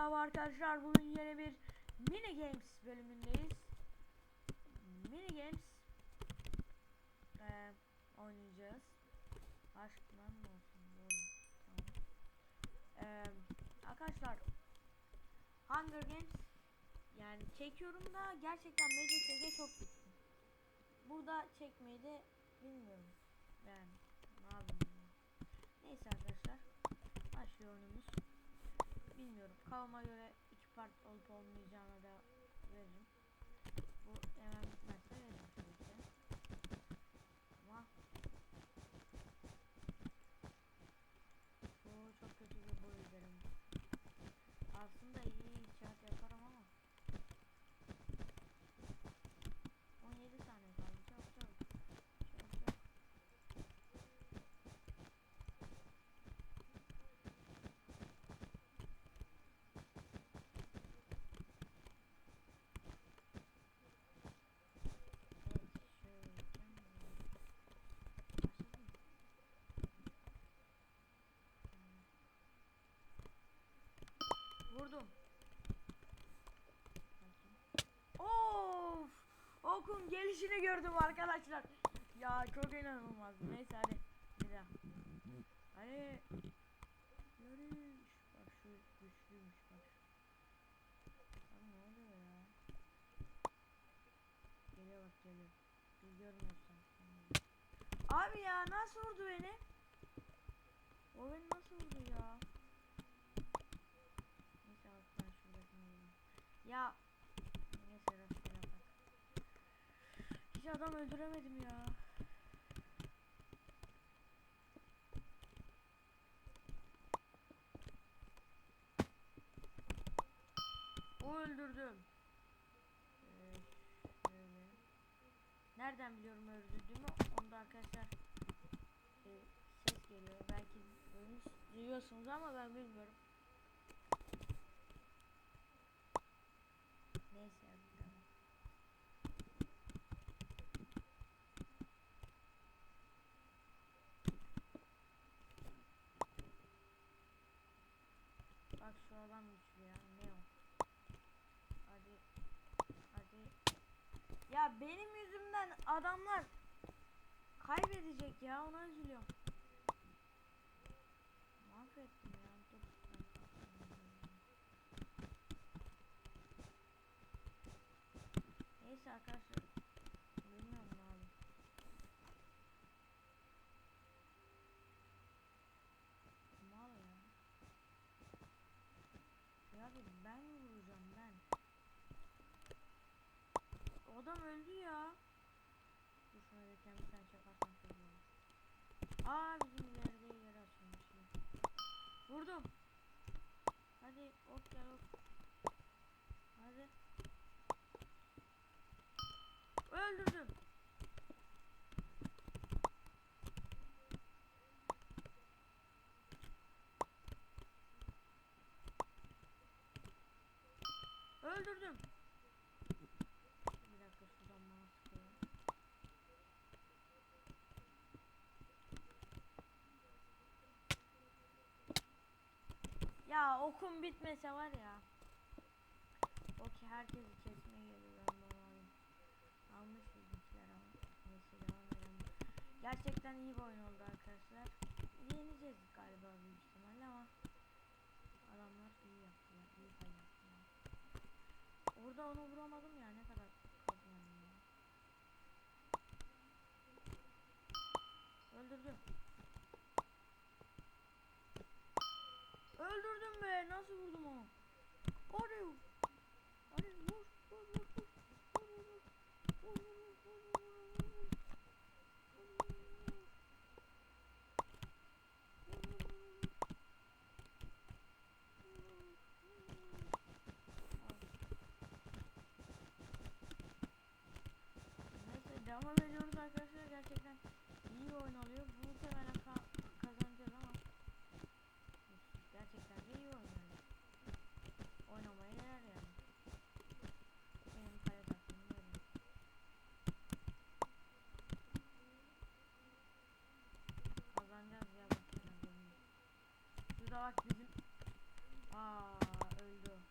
Merhaba arkadaşlar bugün yeni bir mini games bölümündeyiz. Mini games eee, oynayacağız. Aşkman mı olsun? Tamam. Eee, arkadaşlar Hunger Games yani çekiyorum da gerçekten MCSG çok güçlü. Burada çekmeyi de bilmiyorum. Yani ne yapayım. Neyse arkadaşlar başlıyor oyunumuz. Kavama göre iki part olup olmayacağına da veririm. Bu hemen bitmezse veririm tabii ki. Ama bu çok kötü bir boy üzerim. Aslında iyi inşaat yaparım ama 17 saniye kaldı. Çok çok. Çok çok. Evet, şöyle yapacağım. Başladı mı? Tamam. Vurdum. Of! Okun gelişini gördüm arkadaşlar. Ya çok inanılmaz. Neyse hadi bir daha. Hadi. Yarış. Bak güçlüymüş bak. Abi ne oluyor ya? Geliyor bak geliyor. Biz görmüyorsan. Abi ya nasıl vurdu beni? O beni nasıl vurdu ya? Neyse bak ben şuradakini. Ya. Neyse rastgele bak. Hiç adam öldüremedim ya. O öldürdüm. Ee. Nereden biliyorum öldürdüğümü? Onda arkadaşlar e, ses geliyor. Belki duyuyorsunuz ama ben bilmiyorum. Neyse tamam. Bak şu adam güçlü ya. Ne o? Hadi. Hadi. Ya benim yüzümden adamlar kaybedecek ya. Ona üzülüyorum. Mahvettim ya. Dur. Neyse arkadaşlar. Bilmiyorum abi. Mal ya. Ya abi ben vuracağım ben. Adam öldü ya. Dur şuna da kendi sen çakarsan olur. Aa bizim ileride yer açılmış. Vurdum. Hadi ok gel ok. Hadi. Öldürdüm. Öldürdüm. Bir dakika şuradan bana sıkıyor. Ya okum bitmese var ya. O ki herkesi kesmeye geliyor ben bunu. Almış bizimkiler ama. Neyse devam edelim. Gerçekten iyi bir oyun oldu arkadaşlar. Yeneceğiz galiba büyük ihtimalle ama adamlar iyi yaptılar. iyi pay yaptılar. Orada onu vuramadım ya ne kadar. Öldürdüm. Öldürdüm be. Nasıl vurdum onu? Hadi. Devam ediyoruz arkadaşlar gerçekten iyi oyun oluyor. Bu muhtemelen ka kazanacağız ama gerçekten de iyi oyun yani. Oynamaya yarar yani. Benim para takımım böyle. Kazanacağız ya bak. Şurada bak bizim Aa öldü.